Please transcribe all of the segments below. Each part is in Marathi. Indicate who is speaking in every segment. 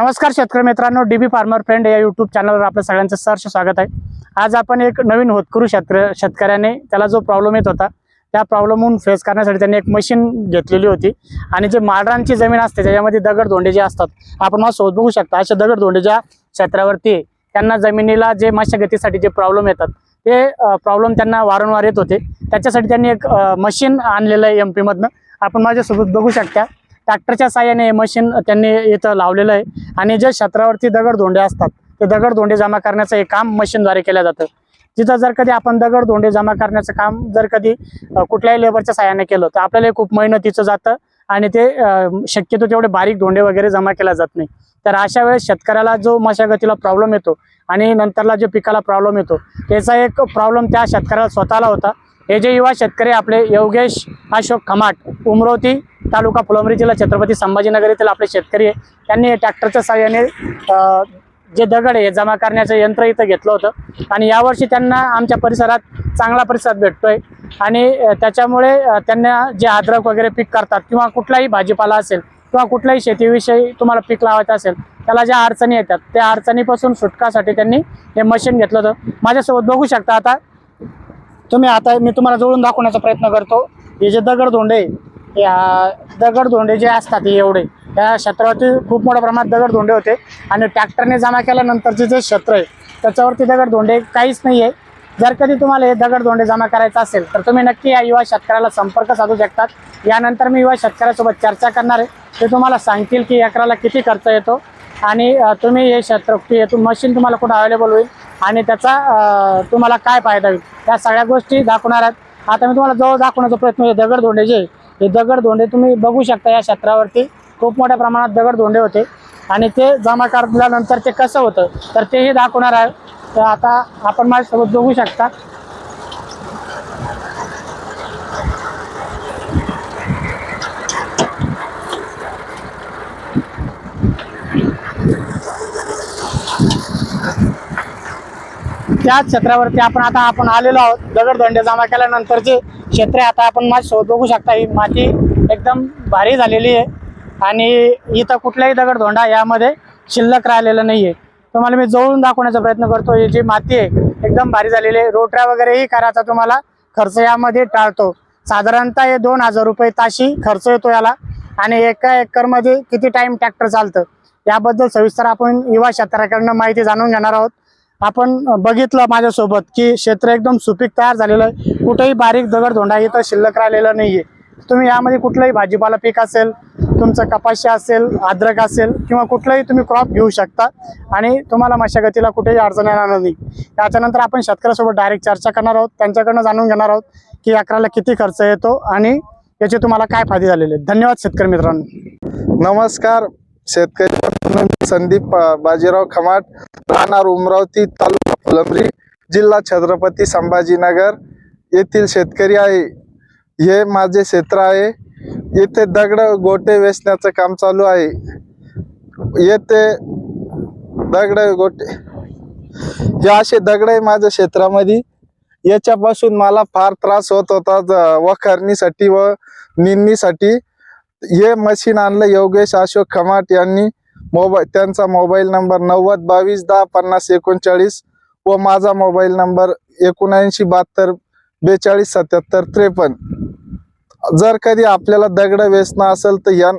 Speaker 1: नमस्कार शेतकरी मित्रांनो डी बी फार्मर फ्रेंड या यूट्यूब चॅनलवर आपलं सगळ्यांचं सहर्ष स्वागत आहे. आज आपण एक नवीन होतकरू शेतकरी शेतकऱ्याने त्याला जो प्रॉब्लेम येत होता त्या प्रॉब्लेमहून फेस करण्यासाठी त्यांनी एक मशीन घेतलेली होती. आणि जे माळरांची जमीन असते त्याच्यामध्ये दगडधोंडे जे असतात आपण मला सोबत बघू शकता. अशा दगडधोंडे ज्या क्षेत्रावरती त्यांना जमिनीला जे मशागतीसाठी जे प्रॉब्लेम येतात ते प्रॉब्लेम त्यांना वारंवार येत होते. त्याच्यासाठी त्यांनी एक मशीन आणलेलं आहे एम पीमधनं आपण माझ्यासोबत बघू शकता. ट्रॅक्टरच्या साह्याने हे मशीन त्यांनी इथं लावलेलं आहे. आणि ज्या क्षेत्रावरती दगडधोंडे असतात ते दगडधोंडे जमा करण्याचं हे काम मशीनद्वारे केलं जातं. जिथं जर कधी आपण दगडधोंडे जमा करण्याचं काम जर कधी कुठल्याही लेबरच्या साह्याने केलं तर आपल्याला खूप मेहनतीचं जातं आणि ते शक्यतो तेवढे बारीक धोंडे वगैरे जमा केला जात नाही. तर अशा वेळेस शेतकऱ्याला जो मशागतीला प्रॉब्लेम येतो आणि नंतरला जो पिकाला प्रॉब्लेम येतो त्याचा एक प्रॉब्लेम त्या शेतकऱ्याला स्वतःला होता. हे जे युवा शेतकरी आपले योगेश अशोक खमाट उमरवती तालुका फुलंब्री जिल्हा छत्रपती संभाजीनगर येथील आपले शेतकरी आहे. त्यांनी ट्रॅक्टरच्या साह्याने जे दगड आहे जमा करण्याचं यंत्र इथं घेतलं होतं. आणि यावर्षी त्यांना आमच्या परिसरात चांगला प्रतिसाद भेटतोय. आणि त्याच्यामुळे त्यांना जे अद्रक वगैरे पीक करतात किंवा कुठलाही भाजीपाला असेल किंवा कुठल्याही शेतीविषयी तुम्हाला पीक लावायचं असेल त्याला ज्या अडचणी येतात त्या अडचणीपासून सुटकासाठी त्यांनी हे मशीन घेतलं होतं. माझ्यासोबत बघू शकता आता. तुम्ही आता मी तुम्हाला जोडून दाखवण्याचा प्रयत्न करतो. हे जे दगडधोंडे आहे, या दगडधोंडे जे असतात हे एवढे त्या क्षेत्रावरती खूप मोठ्या प्रमाणात दगडधोंडे होते. आणि ट्रॅक्टरने जमा केल्यानंतरचे जे क्षेत्र आहे त्याच्यावरती दगडधोंडे काहीच नाही आहे जर कधी तुम्हाला हे दगडधोंडे जमा करायचं असेल तर तुम्ही नक्की या युवा शेतकऱ्याला संपर्क साधू शकतात यानंतर मी युवा शेतकऱ्यासोबत चर्चा करणार आहे. ते तुम्हाला सांगतील की एकराला किती खर्च येतो. आणि तुम्ही हे क्षेत्र हे मशीन तुम्हाला कुठं अवेलेबल होईल आणि त्याचा तुम्हाला काय फायदा होईल. या सगळ्या गोष्टी दाखवणार आहेत. आता मी तुम्हाला जवळ दाखवण्याचा प्रयत्न दगडधोंडे जे हे दगडधोंडे तुम्ही बघू शकता या क्षेत्रावरती. खूप मोठ्या प्रमाणात दगडधोंडे होते. आणि ते जमा करल्यानंतर ते कसं होतं? तर तेही दाखवणार आहे. तर आता आपण माझ्यासोबत बघू शकता. त्याच क्षेत्रावरती आपण आता आपण आलेलो आहोत. दगडधोंडे जमा केल्यानंतरचे क्षेत्र आता आपण माझ्यासोबत बघू शकता. ही माती एकदम भारी झालेली आहे. आणि इथं कुठलाही दगडधोंडा यामध्ये शिल्लक राहिलेला नाही आहे तुम्हाला मी जवळून दाखवण्याचा प्रयत्न करतो. ही जी माती आहे एकदम भारी झालेली आहे. रोटऱ्या वगैरेही करायचा तुम्हाला खर्च यामध्ये टाळतो. साधारणतः हे दोन हजार रुपये ताशी खर्च येतो याला. आणि एका एकरमध्ये किती टाईम ट्रॅक्टर चालतं? याबद्दल सविस्तर आपण युवा शेतकऱ्याकडनं माहिती जाणून घेणार आहोत. आपण बघितलं माझ्यासोबत की क्षेत्र एकदम सुपीक तयार झालेलं आहे. कुठेही बारीक दगडधोंडा इथं शिल्लक राहिलेला आहे तुम्ही यामध्ये कुठलंही भाजीपाला पीक असेल तुमचं कपाशी असेल अद्रक असेल किंवा कुठलंही तुम्ही क्रॉप घेऊ शकता आणि तुम्हाला मशागतीला कुठेही अडचण येणार नाही. त्याच्यानंतर आपण शेतकऱ्यासोबत डायरेक्ट चर्चा करणार आहोत. त्यांच्याकडनं जाणून घेणार आहोत की अकराला किती खर्च येतो आणि याचे तुम्हाला काय फायदे झालेले धन्यवाद शेतकरी मित्रांनो.
Speaker 2: नमस्कार शेतकरी मी संदीप बाजीराव खमाट राहणार उमरावती तालुका फुलंब्री जिल्हा छत्रपती संभाजीनगर येथील शेतकरी आहे. हे माझे क्षेत्र आहे. येथे दगड गोटे वेचण्याचं काम चालू आहे. येथे दगड गोटे हे असे दगड आहे माझ्या क्षेत्रामध्ये. याच्यापासून मला फार त्रास होत होता. वखरणीसाठी व निंदणीसाठी हे मशीन आणलं योगेश अशोक खमाट यांनी. मोबाईल त्यांचा मोबाईल नंबर नव्वद बावीस दहा पन्नास एकोणचाळीस व माझा मोबाईल नंबर एकोणऐंशी बहात्तर बेचाळीस सत्याहत्तर त्रेपन्न. जर कधी आपल्याला दगड वेचणं असेल तर या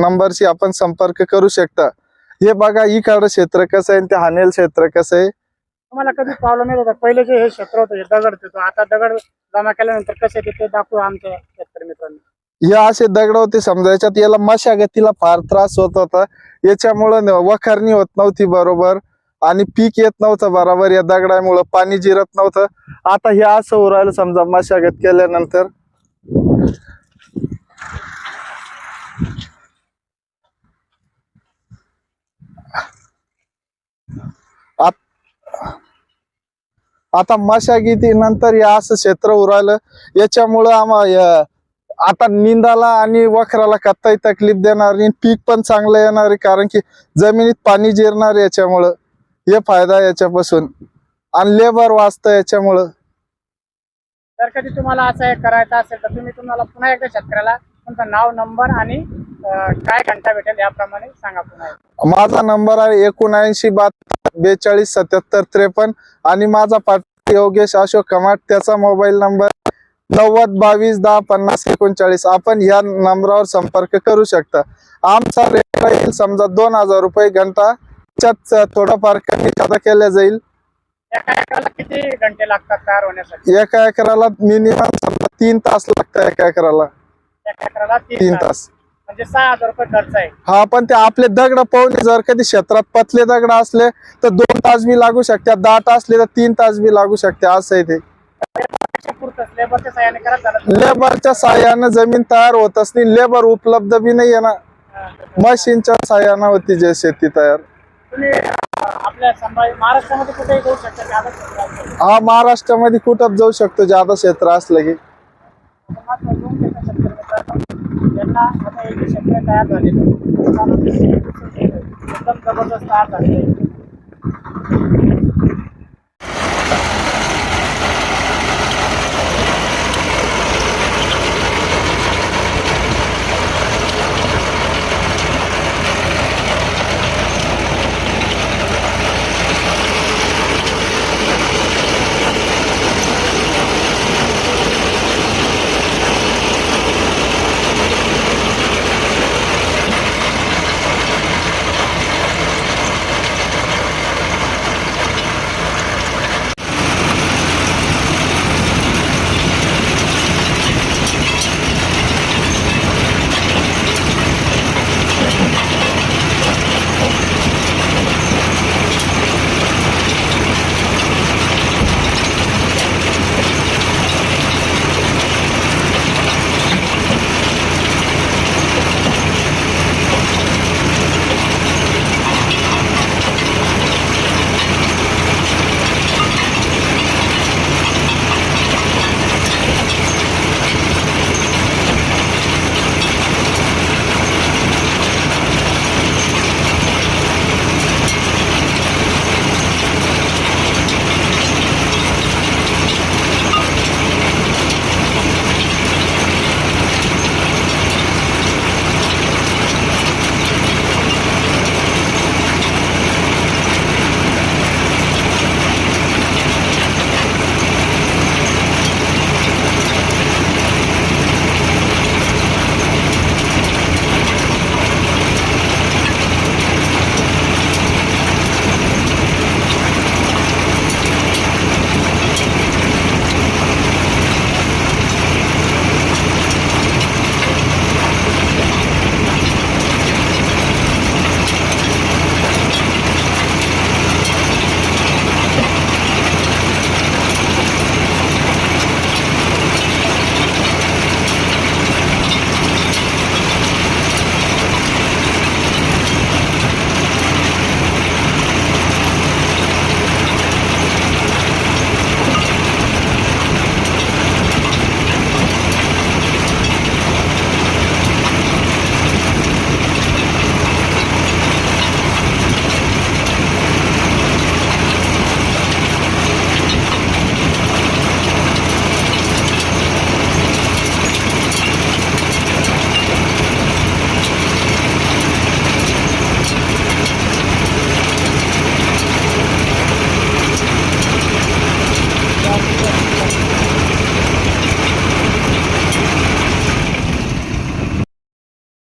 Speaker 2: नंबरशी आपण संपर्क करू शकता. हे बघा इकडं क्षेत्र कसं आहे आणि ते हानेल क्षेत्र कसं आहे.
Speaker 1: तुम्हाला कधी प्रॉब्लेम येत होता? पहिले जे हे क्षेत्र होतं हे दगड होतं. आता दगड जमा केल्यानंतर कसे ते दाखवू आमच्या शेतकरी मित्रांनी.
Speaker 2: या असे दगड होते समजायच्यात याला मशागतीला फार त्रास होत होता. याच्यामुळं वखारणी वखरणी होत नव्हती बरोबर आणि पीक येत नव्हतं बरोबर. या दगडामुळं पाणी जिरत नव्हतं. आता हे असं उरायला समजा मशागत केल्यानंतर. आता मशागती नंतर या असं क्षेत्र उरायलं. याच्यामुळं आम्हा या- आता निंदाला आणि वखराला कत्ताही तकलीफ देणार नाही पीक पण चांगलं येणार आहे कारण की जमिनीत पाणी जिरणार याच्यामुळं. हे फायदा आहे याच्यापासून. आणि लेबर वाचतं याच्यामुळं.
Speaker 1: जर कधी तुम्हाला असं हे करायचं असेल तर तुम्ही तुम्हाला पुन्हा एकदा शेतकऱ्याला तुमचं नाव नंबर आणि काय घंटा भेटेल याप्रमाणे सांगा पुन्हा
Speaker 2: माझा नंबर आहे एकोणऐंशी बहात्तर बेचाळीस सत्याहत्तर त्रेपन्न आणि माझा पार्ट योगेश अशोक कमाट त्याचा मोबाईल नंबर नव्वद बावीस दहा पन्नास एकोणचाळीस. आपण या नंबरावर संपर्क करू शकता. आमचा रेट राहील समजा दोन हजार रुपये घंटा. त्याच्यात थोडाफार कमी जादा केल्या जाईल.
Speaker 1: एका एकराला किती घंटे लागतात तयार होण्यासाठी?
Speaker 2: एका एकराला मिनिमम समजा तीन तास लागतात एका एकराला.
Speaker 1: एका एकराला
Speaker 2: तीन
Speaker 1: तास.
Speaker 2: तास.
Speaker 1: म्हणजे सहा हजार रुपये खर्च आहे.
Speaker 2: हा पण ते आपले दगड पाहून जर कधी क्षेत्रात पतले दगड असले तर दोन तास बी लागू शकतात. दाट असले तर तीन तास बी लागू शकते. असं आहे ते.
Speaker 1: लेबरच्या
Speaker 2: साह्यानं जमीन तयार होत असली लेबर उपलब्ध बी नाहीये ना. मशीनच्या साह्यानं होती जे शेती तयार. हा महाराष्ट्रामध्ये कुठं जाऊ शकतो जादा क्षेत्र असलं की?
Speaker 1: जबरदस्त